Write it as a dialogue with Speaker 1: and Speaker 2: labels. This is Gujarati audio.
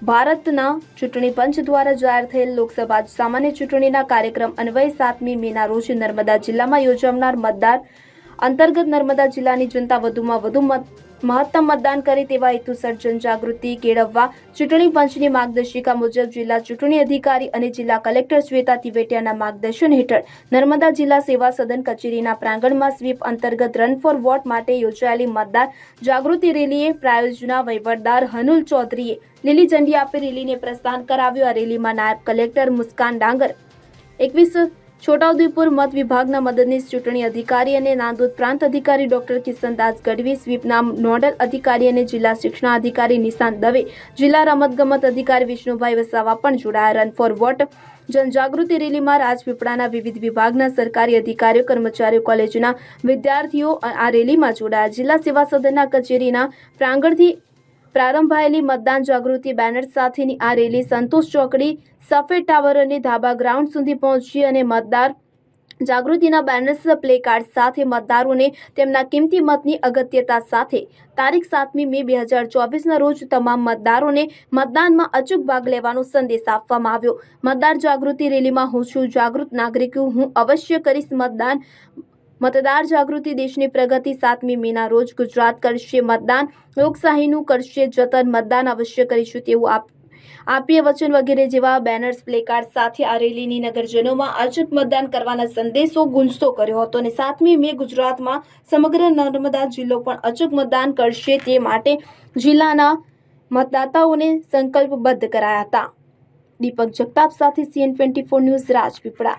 Speaker 1: ભારતના ચૂંટણી પંચ દ્વારા જાહેર થયેલ લોકસભા સામાન્ય ચૂંટણીના કાર્યક્રમ અન્વયે સાતમી મેના રોજ નર્મદા જિલ્લામાં યોજાનાર મતદાર અંતર્ગત નર્મદા જિલ્લાની જનતા વધુમાં વધુ મત મહત્તમ મતદાન કરે તેવા હેતુસર જનજાગૃતિ કેળવવા ચૂંટણી પંચની માર્ગદર્શિકા મુજબ જિલ્લા ચૂંટણી અધિકારી અને જિલ્લા કલેક્ટર શ્વેતા તિવેટિયાના માર્ગદર્શન હેઠળ નર્મદા જિલ્લા સેવા સદન કચેરીના પ્રાંગણમાં સ્વીપ અંતર્ગત રન ફોર વોટ માટે યોજાયેલી મતદાર જાગૃતિ રેલીએ પ્રાયોજના વહીવટદાર હનુલ ચૌધરીએ લીલી ઝંડી આપી રેલીને પ્રસ્થાન કરાવ્યું. આ રેલીમાં નાયબ કલેક્ટર મુસ્કાન ડાંગર એકવીસ છોટાઉદેપુર મત વિભાગના મદદનીશ ચૂંટણી અધિકારી અને નાંદોદ પ્રાંત અધિકારી ડોક્ટર કિશનદાસ ગઢવી સ્વીપના નોડલ અધિકારી અને જિલ્લા શિક્ષણાધિકારી નિશાંત દવે, જિલ્લા રમતગમત અધિકારી વિષ્ણુભાઈ વસાવા પણ જોડાયા. રન ફોર વોટ જનજાગૃતિ રેલીમાં રાજપીપળાના વિવિધ વિભાગના સરકારી અધિકારીઓ, કર્મચારીઓ, કોલેજના વિદ્યાર્થીઓ આ રેલીમાં જોડાયા. જિલ્લા સેવા સદનના કચેરીના પ્રાંગણથી પ્રારંભાયેલી મતદાન જાગૃતિ બેનર સાથેની આ રેલી સંતોષ ચોકડી સફેદ ટાવર અને ધાબા ગ્રાઉન્ડ સુધી પહોંચી અને મતદાર જાગૃતિના બેનર્સ પ્લે કાર્ડ સાથે મતદારોને તેમના કિંમતી મતની અગત્યતા સાથે તારીખ સાતમી મે બે હજાર ચોવીસના રોજ તમામ મતદારોને મતદાનમાં અચૂક ભાગ લેવાનો સંદેશ આપવામાં આવ્યો. મતદાર જાગૃતિ રેલીમાં હું છું જાગૃત નાગરિક હું. અવશ્ય કરીશ મતદાન. મતદાર જાગૃતિ દેશની પ્રગતિ સાતમી મેના રોજ ગુજરાત કરશે મતદાન. લોકશાહીનું કરશે જતન. મતદાન અવશ્ય કરીશું તેવું આપ આપીએ વચન વગેરે જેવા બેનર્સ પ્લેકાર્ડ સાથે આ રેલીની નગરજનોમાં અચૂક મતદાન કરવાના સંદેશો ગુંજતો કર્યો હતો અને સાતમી મે ગુજરાતમાં સમગ્ર નર્મદા જિલ્લો પણ અચૂક મતદાન કરશે તે માટે જિલ્લાના મતદાતાઓને સંકલ્પબદ્ધ કરાયા હતા. દીપક જગતાપ સાથે CN twenty four news Rajpipla.